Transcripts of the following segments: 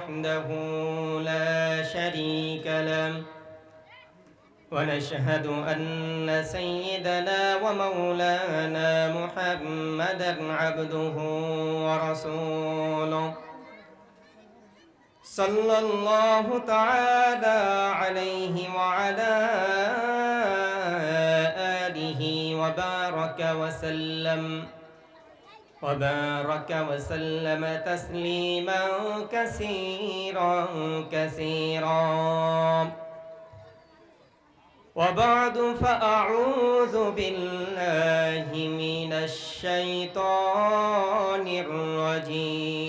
وحده لا شريك له. ونشهد أن سيدنا ومولانا محمدا عبده ورسوله. صلى الله تعالى عليه وعلى آله وبارك وسلم. وبارك وسلم تسليما كثيرا كثيرا. وبعد فأعوذ بالله من الشيطان الرجيم.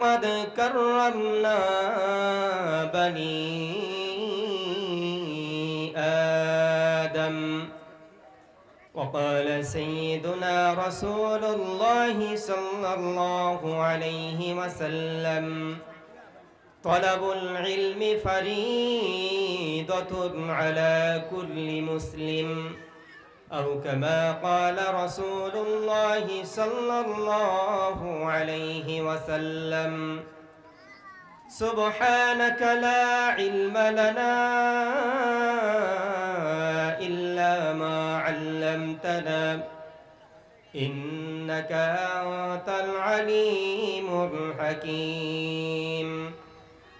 ولقد كرمنا بني آدم. وقال سيدنا رسول الله صلى الله عليه وسلم طلب العلم فريضة على كل مسلم. أو كما قال رسول الله صلى الله عليه وسلم سبحانك لا علم لنا إلا ما علمتنا إنك أنت العليم الحكيم.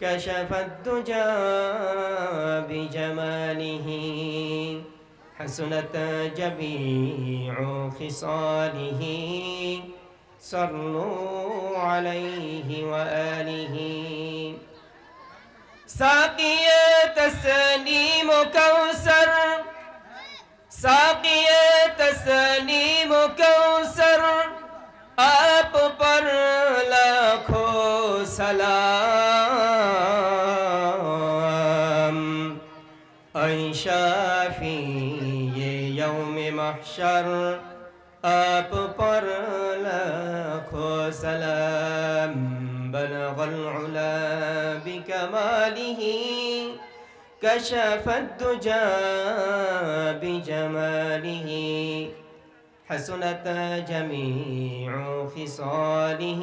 كشف الدجى بجماله حسنت جميع خصاله. صلوا عليه وآله. ساقي تسليم كوثر ساقي تسليم كوثر آپ پر لاکھوں سلام. یہ یوم محشر آپ پر لاکھوں سلام بلغ العلا بکماله كشف الدجى بجماله حسنت جميع خصاله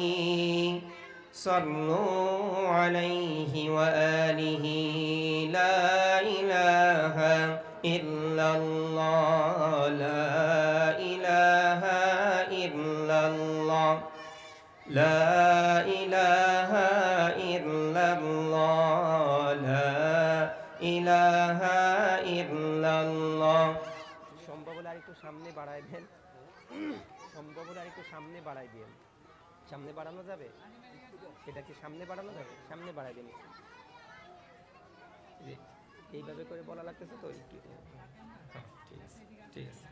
صلوا عليه وآله لا إله إلا الله لا إله إلا الله لا إله إلا الله لا إله إلا الله সম্ভব হলে আরেকটু সামনে বাড়াই দেন সম্ভব হলে আরেকটু সামনে বাড়াই দেন সামনে বাড়ানো যাবে এটা কি সামনে বাড়ানো যাবে সামনে বাড়াই দেন একটু। এই- এইভাবে করে বলা লাগতেছে তো একটু ঠিক আছে ঠিক আছে।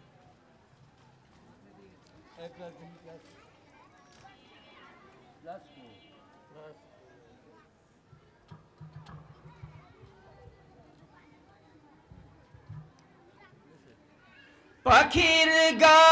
পাখির গানে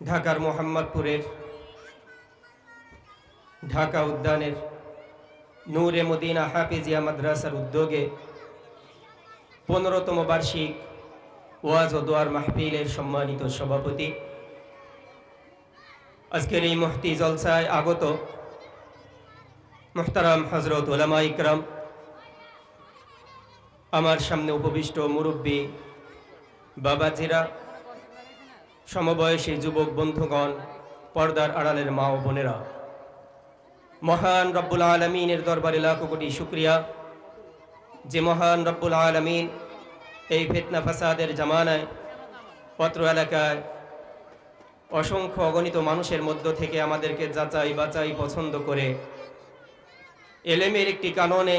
ঢাকার মোহাম্মদপুরের, ঢাকা উদ্যানের নূরে মদিনা হাফিজিয়া মাদ্রাসার উদ্যোগে পনেরোতম বার্ষিক ওয়াজ ও দোয়ার মাহফিলের সম্মানিত সভাপতি। আজকের এই মহতি জলসায় আগত মুহতারাম হজরত ওলামা ইকরাম, আমার সামনে উপবিষ্ট মুরব্বী বাবাজিরা সমবয়সী যুবক বন্ধুগণ, পর্দার আড়ালের মা ও বোনেরা, মহান রব্বুল আলমিনের দরবারে লাখো কোটি শুক্রিয়া। যে মহান রব্বুল আলমিন এই ফেতনা ফাসাদের জামানায়, পত্র এলাকায় অসংখ্য অগণিত মানুষের মধ্য থেকে আমাদেরকে যাচাই বাচাই পছন্দ করে, এলেমের একটি কাননে,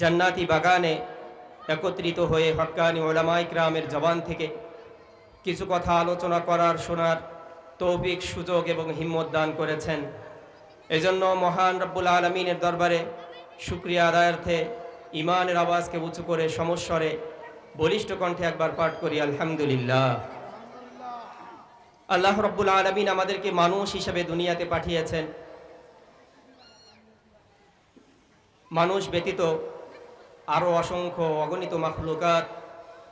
জান্নাতি বাগানে একত্রিত হয়ে হক্কানি ওলামাই গ্রামের জবান থেকে কিছু কথা আলোচনা করার শোনার তৌফিক, সুযোগ এবং হিম্মত দান করেছেন। এজন্য মহান রব্বুল আলমিনের দরবারে শুক্রিয়া আদায়ার্থে ইমানের আওয়াজকে উঁচু করে সমস্বরে বলিষ্ঠ কণ্ঠে একবার পাঠ করি, আলহামদুলিল্লাহ। আল্লাহ রব্বুল আলমিন আমাদেরকে মানুষ হিসেবে দুনিয়াতে পাঠিয়েছেন। মানুষ ব্যতীত আরও অসংখ্য অগণিত মাখলুকাত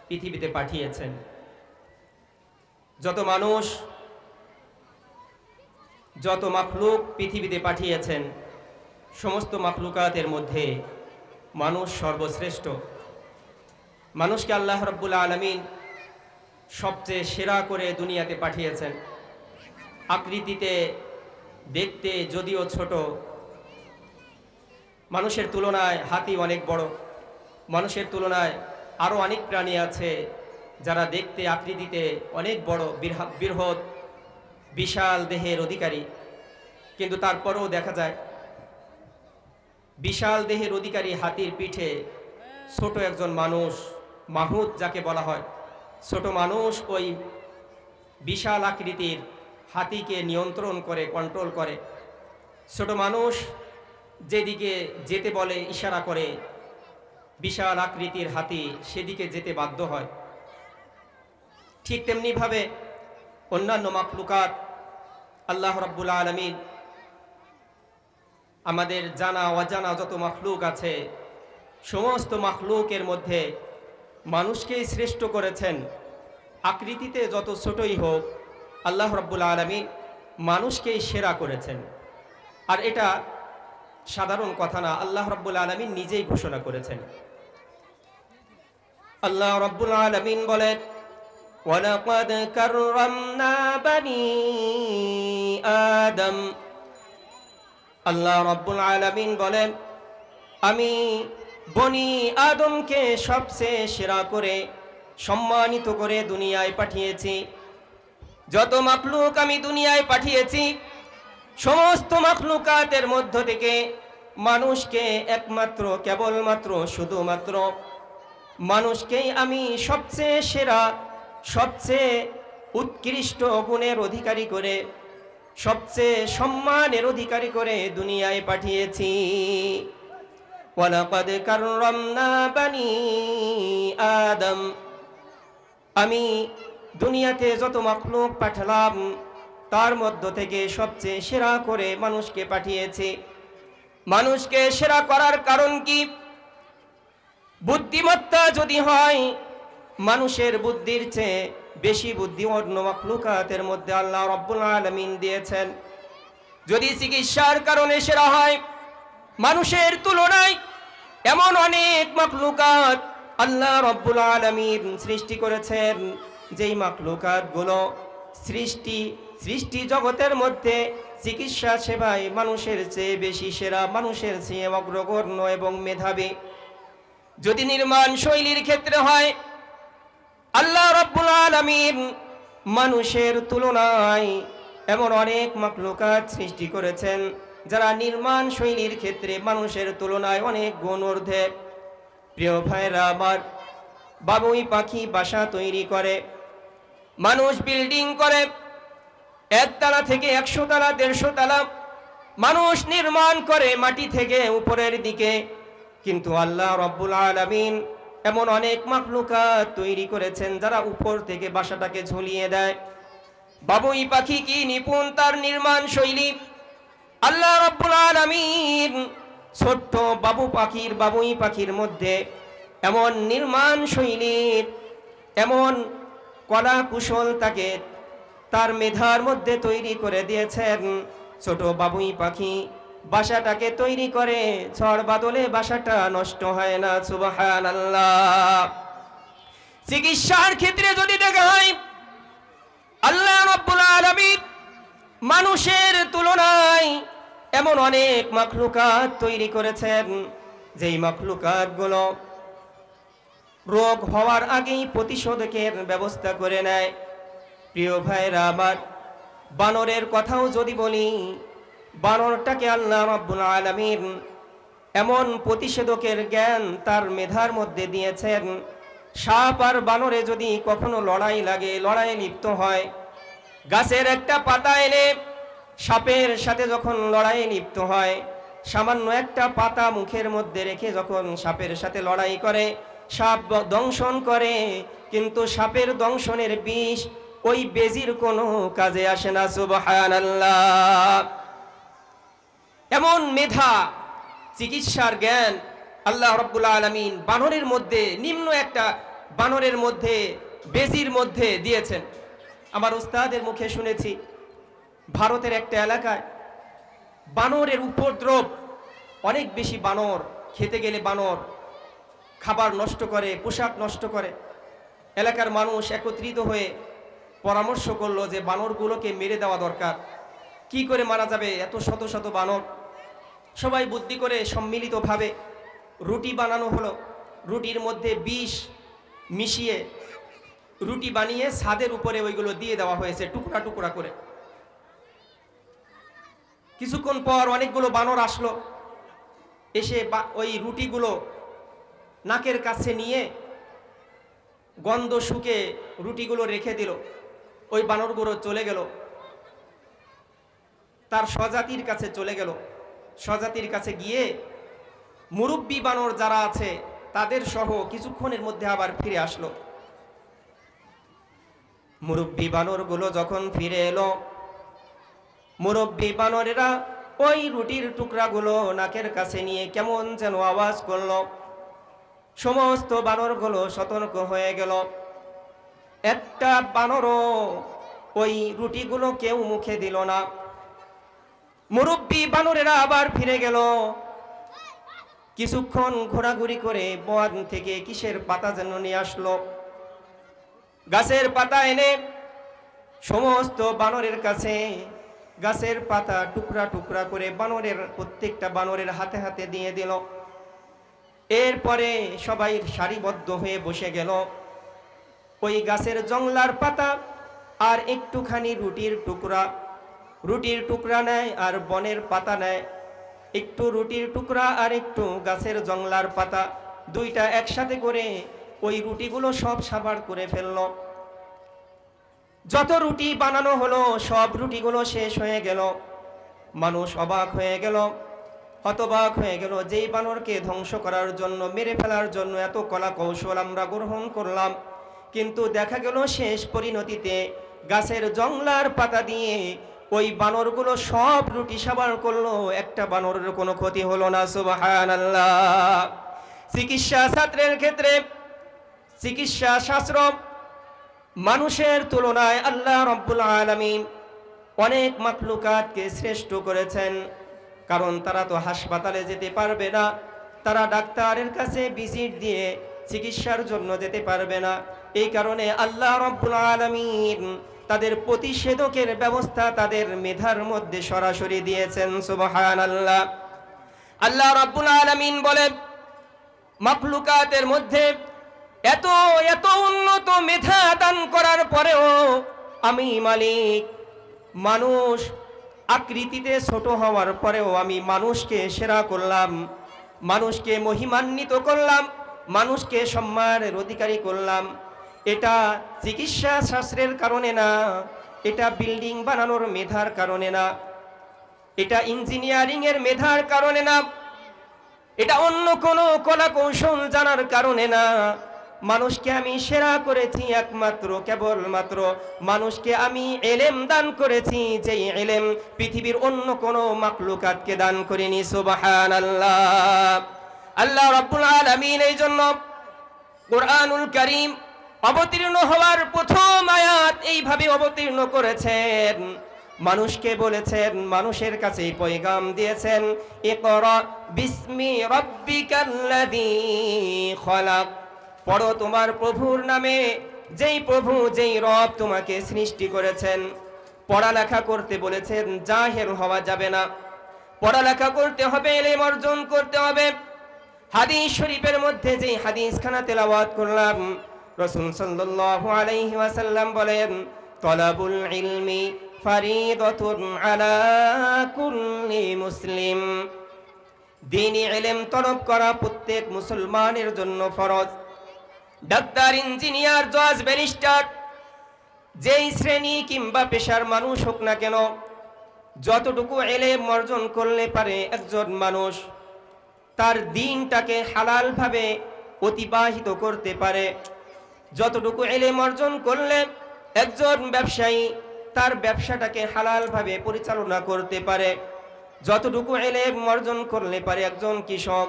পৃথিবীতে পাঠিয়েছেন। যত মানুষ, যত মাখলুক পৃথিবীতে পাঠিয়েছেন, সমস্ত মাখলুকাতের মধ্যে মানুষ সর্বশ্রেষ্ঠ। মানুষকে আল্লাহ রব্বুল আলমিন সবচেয়ে সেরা করে দুনিয়াতে পাঠিয়েছেন। আকৃতিতে, দেখতে যদিও ছোট, মানুষের তুলনায় হাতি অনেক বড়। মানুষের তুলনায় আরও অনেক প্রাণী আছে যারা দেখতে আকৃতিতে অনেক বড় বৃহৎ বিশাল দেহের অধিকারী। কিন্তু তারপরেও দেখা যায়, বিশাল দেহের অধিকারী হাতির পিঠে ছোট একজন মানুষ, মাহুত যাকে বলা হয়। ছোট মানুষ ওই বিশাল আকৃতির হাতিকে নিয়ন্ত্রণ করে কন্ট্রোল করে। ছোট মানুষ যেদিকে যেতে বলে, ইশারা করে, বিশাল আকৃতির হাতি সেদিকে যেতে বাধ্য হয়। ঠিক তেমনিভাবে অন্যান্য মাখলুকাত আল্লাহ রব্বুল আলমিন আমাদের জানা, অজানা যত মাখলুক আছে, সমস্ত মাখলুকের মধ্যে মানুষকেই শ্রেষ্ঠ করেছেন। আকৃতিতে যত ছোটই হোক, আল্লাহ রব্বুল আলমিন মানুষকেই সেরা করেছেন। আর এটা সাধারণ কথা না, আল্লাহ রব্বুল আলমিন নিজেই ঘোষণা করেছেন। আল্লাহ রব্বুল আলমিন বলেন ولقد كرمنا بني آدم আল্লাহ রব্বুল আলামিন বলেন আমি বনি আদমকে সবচেয়ে সেরা করে সম্মানিত করে দুনিয়ায় পাঠিয়েছি যত মাখলুক আমি দুনিয়ায় পাঠিয়েছি সমস্ত মাখলুকাতের মধ্য থেকে মানুষকে একমাত্র কেবলমাত্র শুধুমাত্র মানুষকেই আমি সবচেয়ে সেরা সবচেয়ে উৎকৃষ্ট গুণের অধিকারী করে, সবচেয়ে সম্মানের অধিকারী করে দুনিয়ায় পাঠিয়েছি। আদম। আমি দুনিয়াতে যত মাখলুক পাঠালাম, তার মধ্য থেকে সবচেয়ে সেরা করে মানুষকে পাঠিয়েছি। মানুষকে সেরা করার কারণ কি? বুদ্ধিমত্তা যদি হয় মানুষের বুদ্ধির চেয়ে বেশি বুদ্ধি অন্য মখলুকাতের মধ্যে আল্লাহ রব্বুল আলমিন দিয়েছেন। যদি চিকিৎসার কারণে সেরা হয়, মানুষের তুলনায় এমন অনেক মখলুকাত আল্লাহ রব্বুল আলমিন সৃষ্টি করেছেন, যেই মখলুকাতগুলো সৃষ্টি সৃষ্টি জগতের মধ্যে চিকিৎসা সেবায় মানুষের চেয়ে বেশি সেরা, মানুষের চেয়ে অগ্রগণ্য এবং মেধাবী। যদি নির্মাণ শৈলীর ক্ষেত্রে হয় আল্লাহ রব্বুল আলমিন মানুষের তুলনায় এমন অনেক মাকলুকাত সৃষ্টি করেছেন, যারা নির্মাণ শৈলীর ক্ষেত্রে মানুষের তুলনায় অনেক গুণ ঊর্ধ্বে প্রিয় ভাইরা আমার, বাবুই পাখি বাসা তৈরি করে, মানুষ বিল্ডিং করে, একতলা থেকে একশো তালা দেড়শো তালা মানুষ নির্মাণ করে মাটি থেকে উপরের দিকে। কিন্তু আল্লাহ রব্বুল আলমিন এমন অনেক মাকলুকাত তৈরি করেছেন যারা উপর থেকে বাসাটাকে ঝুলিয়ে দেয়। বাবুই পাখি কি নিপুণ তার নির্মাণ শৈলী? আল্লাহ রব্বুল আলমিন ছোট্ট বাবু পাখির, বাবুই পাখির মধ্যে এমন নির্মাণ শৈলীর, এমন কলা কুশল তাকে তার মেধার মধ্যে তৈরি করে দিয়েছেন ছোট বাবুই পাখি। বাসাটাকে তৈরি করে, ঝড় বাদলে বাসাটা নষ্ট হয় না সুবাহান আল্লাহ চিকিৎসার ক্ষেত্রে যদি দেখা হয়, আল্লাহ মানুষের তুলনায় এমন অনেক মাখলুকাত তৈরি করেছেন, যেই মাখলুকাতগুলো রোগ হওয়ার আগেই প্রতিষেধকের ব্যবস্থা করে নেয়। প্রিয় ভাইরা, আমার বানরের কথাও যদি বলি বানরটাকে আল্লাহ রাব্বুল আলামিন এমন প্রতিষেধকের জ্ঞান তার মেধার মধ্যে দিয়েছেন। সাপ আর বানরে যদি কখনো লড়াই লাগে লড়াই লিপ্ত হয়, গাছের একটা পাতা এনে সাপের সাথে যখন লড়াই লিপ্ত হয়, সামান্য একটা পাতা মুখের মধ্যে রেখে যখন সাপের সাথে লড়াই করে, সাপ দংশন করে, কিন্তু সাপের দংশনের বিষ ওই বেজির কোনো কাজে আসে না, সুবহানাল্লাহ। এমন মেধা, চিকিৎসার জ্ঞান আল্লাহ রব্বুল আলমিন বানরের মধ্যে, নিম্ন একটা বানরের মধ্যে, বেজির মধ্যে দিয়েছেন। আমার উস্তাদের মুখে শুনেছি, ভারতের একটা এলাকায় বানরের উপদ্রব, অনেক বেশি বানর, খেতে গেলে বানর, খাবার নষ্ট করে, পোশাক নষ্ট করে। এলাকার মানুষ একত্রিত হয়ে পরামর্শ করল যে বানরগুলোকে মেরে দেওয়া দরকার। কি করে মারা যাবে? এত শত শত বানর। সবাই বুদ্ধি করে সম্মিলিতভাবে রুটি বানানো হলো। রুটির মধ্যে বিষ মিশিয়ে রুটি বানিয়ে ছাদের উপরে ওইগুলো দিয়ে দেওয়া হয়েছে টুকরা টুকরা করে। কিছুক্ষণ পর অনেকগুলো বানর আসলো। এসে ওই রুটিগুলো নাকের কাছে নিয়ে গন্ধ শুকে রুটিগুলো রেখে দিল। ওই বানরগুলো চলে গেল। তার স্বজাতির কাছে চলে গেল। স্বজাতির কাছে গিয়ে মুরব্বী বানর যারা আছে, তাদের সহ কিছুক্ষণের মধ্যে আবার ফিরে আসলো। মুরব্বী বানরগুলো যখন ফিরে এলো, মুরব্বী বানরেরা ওই রুটির টুকরাগুলো নাকের কাছে নিয়ে কেমন যেন আওয়াজ করল। সমস্ত বানরগুলো সতর্ক হয়ে গেল। একটা বানরও ওই রুটিগুলো কেউ মুখে দিল না। মুরব্বী বানরেরা আবার ফিরে গেল। কিছুক্ষণ ঘোরাঘুরি করে বন থেকে কিসের পাতা যেন নিয়ে আসলো। গাছের পাতা এনে সমস্ত বানরের কাছে গাছের পাতা টুকরা টুকরা করে বানরের প্রত্যেকটা বানরের হাতে হাতে দিয়ে দিল। এরপরে সবাই সারিবদ্ধ হয়ে বসে গেল। ওই গাছের জংলার পাতা আর একটুখানি রুটির টুকরা রুটির টুকরা নেয় আর বনের পাতা নেয়। একটু রুটির টুকরা আর একটু গাছের জংলার পাতা, দুইটা একসাথে করে ওই রুটিগুলো সব সাবার করে ফেলল। যত রুটি বানানো হলো, সব রুটিগুলো শেষ হয়ে গেল। মানুষ অবাক হয়ে গেল, হতবাক হয়ে গেল যেই বানরকে ধ্বংস করার জন্য, মেরে ফেলার জন্য এত কলা কৌশল আমরা গ্রহণ করলাম। কিন্তু দেখা গেল শেষ পরিণতিতে গাছের জংলার পাতা দিয়ে ওই বানরগুলো সব রুটি সাবার করল, একটা বানরের কোনো ক্ষতি হলো না সুবাহান চিকিৎসা ছাত্রের ক্ষেত্রে চিকিৎসা শাস্ত্র মানুষের তুলনায় আল্লাহ রব্বুল আলমিন অনেক মাকলুকাতকে শ্রেষ্ঠ করেছেন, কারণ তারা তো হাসপাতালে যেতে পারবে না, তারা ডাক্তারের কাছে ভিজিট দিয়ে চিকিৎসার জন্য যেতে পারবে না। এই কারণে আল্লাহ রব্বুল আলমিন তাদের প্রতিষেধকের ব্যবস্থা তাদের মেধার মধ্যে সরাসরি দিয়েছেন সুবহান আল্লাহ আল্লাহ রব্বুল আলমিন বলেন মাফলুকাতের মধ্যে এত এত উন্নত মেধা দান করার পরেও আমি মালিক, মানুষ আকৃতিতে ছোট হওয়ার পরেও আমি মানুষকে সেরা করলাম, মানুষকে মহিমান্বিত করলাম, মানুষকে সম্মানের অধিকারী করলাম। এটা চিকিৎসা শাস্ত্রের কারণে না, এটা বিল্ডিং বানানোর মেধার কারণে না, এটা ইঞ্জিনিয়ারিং এর মেধার কারণে না, এটা অন্য কোনো কলা কৌশল জানার কারণে না। মানুষকে আমি সেরা করেছি একমাত্র, কেবলমাত্র মানুষকে আমি এলেম দান করেছি যে এলেম পৃথিবীর অন্য কোনো মাকলুকাতকে দান করিনি সুবাহান আল্লাহ আল্লাহ রাব্বুল আলামিন এই জন্য কোরআনুল করিম অবতীর্ণ হওয়ার প্রথম আয়াত এইভাবে অবতীর্ণ করেছেন। মানুষকে বলেছেন, মানুষের কাছে পয়গাম দিয়েছেন পড়ো তোমার প্রভুর নামে, যেই প্রভু, যেই রব তোমাকে সৃষ্টি করেছেন। পড়ালেখা করতে বলেছেন জাহের হওয়া যাবে না। পড়ালেখা করতে হবে, এলেম অর্জন করতে হবে। হাদিস শরীফের মধ্যে যেই হাদিস খানা তেলাওয়াত করলাম রসুল সাল্লাল্লাহু আলাইহি বলেন, তলাবুল ইলমি আলা কুল্লি মুসলিম। দিনী এলেম তলব করা প্রত্যেক মুসলমানের জন্য ফরজ। ডাক্তার, ইঞ্জিনিয়ার, জজ, ব্যারিস্টার, যেই শ্রেণি কিংবা পেশার মানুষ হোক না কেন, যতটুকু এলেম অর্জন করলে পারে একজন মানুষ, তার দিনটাকে হালালভাবে অতিবাহিত করতে পারে। যতটুকু এলেম অর্জন করলে একজন ব্যবসায়ী তার ব্যবসাটাকে হালালভাবে পরিচালনা করতে পারে। যতটুকু এলেম অর্জন করলে পারে একজন কৃষক,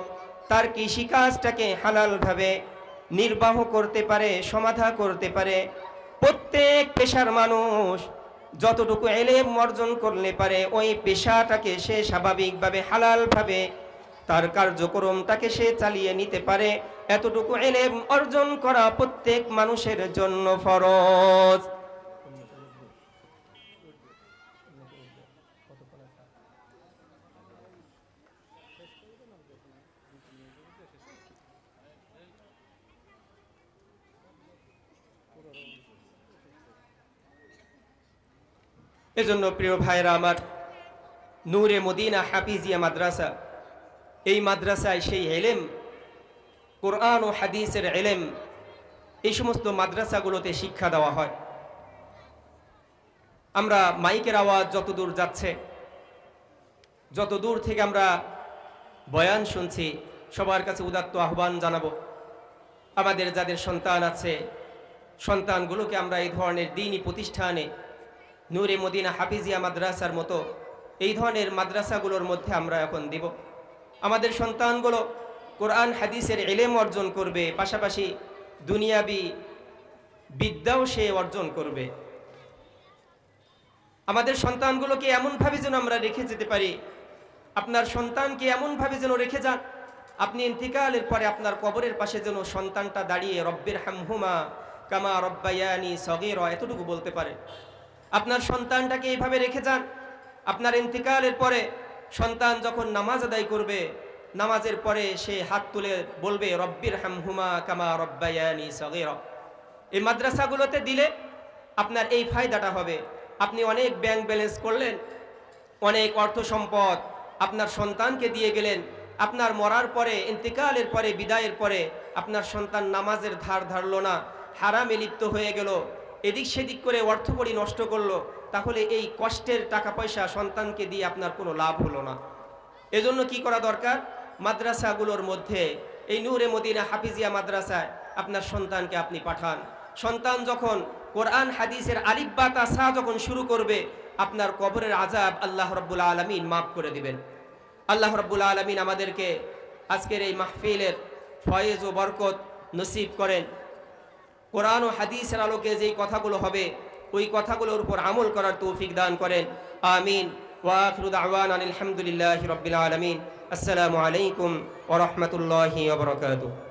তার কৃষিকাজটাকে হালালভাবে নির্বাহ করতে পারে, সমাধা করতে পারে। প্রত্যেক পেশার মানুষ যতটুকু এলেম অর্জন করলে পারে, ওই পেশাটাকে সে স্বাভাবিকভাবে হালালভাবে তার কার্যক্রমটাকে সে চালিয়ে নিতে পারে। এতটুকু এলেম অর্জন করা প্রত্যেক মানুষের জন্য ফরজ। এজন্য প্রিয় ভাইরা আমার নূরে মদিনা হাফিজিয়া মাদ্রাসা এই মাদ্রাসায় সেই এলেম, কোরআন ও হাদিসের এলেম, এই সমস্ত মাদ্রাসাগুলোতে শিক্ষা দেওয়া হয়। আমরা মাইকের আওয়াজ যত দূর যাচ্ছে, যত দূর থেকে আমরা বয়ান শুনছি, সবার কাছে উদাত্ত আহ্বান জানাব। আমাদের যাদের সন্তান আছে, সন্তানগুলোকে আমরা এই ধরনের দিনই প্রতিষ্ঠানে, নূরে মদিনা হাফিজিয়া মাদ্রাসার মতো, এই ধরনের মাদ্রাসাগুলোর মধ্যে আমরা এখন দিব। আমাদের সন্তানগুলো কোরআন, হাদিসের এলেম অর্জন করবে, পাশাপাশি দুনিয়াবি বিদ্যাও সে অর্জন করবে। আমাদের সন্তানগুলোকে এমনভাবে যেন আমরা রেখে যেতে পারি, আপনার সন্তানকে এমনভাবে যেন রেখে যান, আপনি ইন্তিকালের পরে আপনার কবরের পাশে যেন সন্তানটা দাঁড়িয়ে রব্বের হামহুমা কামা রব্বায়ানি সগের, এতটুকু বলতে পারে। আপনার সন্তানটাকে এইভাবে রেখে যান, আপনার ইন্তিকালের পরে সন্তান যখন নামাজ আদায় করবে, নামাজের পরে সে হাত তুলে বলবে, রব্বির হামহুমা কামা রব্বায়ানি সগের। এই মাদ্রাসাগুলোতে দিলে আপনার এই ফায়দাটা হবে। আপনি অনেক ব্যাংক ব্যালেন্স করলেন, অনেক অর্থ সম্পদ আপনার সন্তানকে দিয়ে গেলেন, আপনার মরার পরে, ইন্তিকালের পরে, বিদায়ের পরে আপনার সন্তান নামাজের ধার ধারলো না, হারামে লিপ্ত হয়ে গেল, এদিক সেদিক করে অর্থকড়ি নষ্ট করল। তাহলে এই কষ্টের টাকা পয়সা সন্তানকে দিয়ে আপনার কোনো লাভ হলো না। এজন্য কি করা দরকার? মাদ্রাসাগুলোর মধ্যে, এই নূরে মদিনা হাফিজিয়া মাদ্রাসায় আপনার সন্তানকে আপনি পাঠান। সন্তান যখন কোরআন হাদিসের আলিব্বা তাসা যখন শুরু করবে, আপনার কবরের আজাব আল্লাহ রব্বুল আলমিন মাফ করে দিবেন। আল্লাহ রব্বুল আলমিন আমাদেরকে আজকের এই মাহফিলের ফয়েজ ও বরকত নসিব করেন। কোরআন ও হাদিসের আলোকে যেই কথাগুলো হবে ওই কথাগুলোর উপর আমল করার তৌফিক দান করেন। আমিন। ওয়াখরুদ আওয়ান আলহামদুলিল্লাহ রবিল আলমিন। আসসালামু আলাইকুম ওরহমতুল্লাহি ওবরকাতুহ